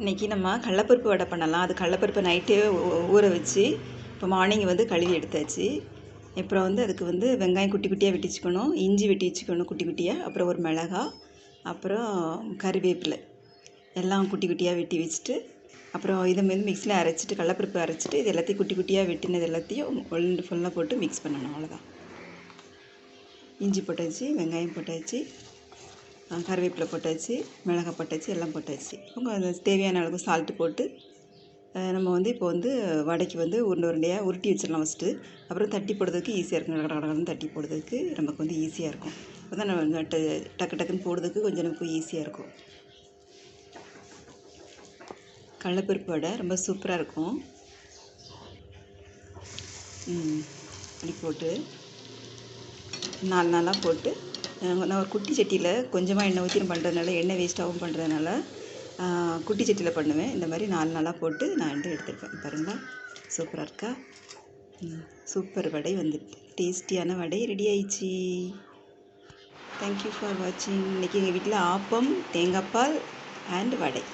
இன்றைக்கி நம்ம கடலப்பருப்பு வடை பண்ணலாம். அது கடலப்பருப்பு நைட்டே ஊற வச்சு இப்போ மார்னிங் வந்து கழுவி எடுத்தாச்சு. அப்புறம் வந்து அதுக்கு வந்து வெங்காயம் குட்டி குட்டியாக வெட்டி வச்சுக்கணும் இஞ்சி வெட்டி வச்சுக்கணும் குட்டி குட்டியாக அப்புறம் ஒரு மிளகா அப்புறம் கறிவேப்பிலை எல்லாம் குட்டி குட்டியாக வெட்டி வச்சுட்டு அப்புறம் இதை வந்து மிக்ஸியில் அரைச்சிட்டு கடலப்பருப்பு அரைச்சிட்டு இது எல்லாத்தையும் குட்டி குட்டியாக வெட்டினது எல்லாத்தையும் ஒன்று ஃபுல்லாக போட்டு மிக்ஸ் பண்ணணும். அவ்வளோதான் இஞ்சி போட்டாச்சு வெங்காயம் போட்டாச்சு. கருவேப்பிலை போட்டாச்சு மிளகாய் போட்டாச்சு எல்லாம் போட்டாச்சு. அவங்க தேவையான அளவுக்கு சால்ட்டு போட்டு நம்ம வந்து இப்போ வந்து வடைக்கு வந்து உருண்டை உருண்டையாக உருட்டி வச்சிடலாம் ஃபஸ்ட்டு அப்புறம் தட்டி போடுறதுக்கு ஈஸியாக இருக்கும். கடகடகடன்னு தட்டி போடுறதுக்கு நமக்கு வந்து ஈஸியாக இருக்கும். அப்போ தான் நம்ம டக்கு டக்குன்னு போடுறதுக்கு கொஞ்சம் நமக்கு ஈஸியாக இருக்கும். கடலப்பருப்பு வடை ரொம்ப சூப்பராக இருக்கும். அப்படி போட்டு நாலு நாளாக போட்டு நான் ஒரு குட்டி சட்டியில் கொஞ்சமாக எண்ணெய் ஊற்றி பண்ணுறதுனால எண்ணெய் வேஸ்ட்டாகவும் பண்ணுறதுனால குட்டி சட்டியில் பண்ணுவேன். இந்த மாதிரி நாலு நாளாக போட்டு நான் வந்து எடுத்துருப்பேன். பாருங்களா சூப்பராக இருக்கா? ம், சூப்பர் வடை வந்து டேஸ்டியான வடை ரெடி ஆயிடுச்சு. தேங்க்யூ ஃபார் வாட்சிங் இன்றைக்கி எங்கள் வீட்டில் ஆப்பம் தேங்காய் பால் அண்ட் வடை.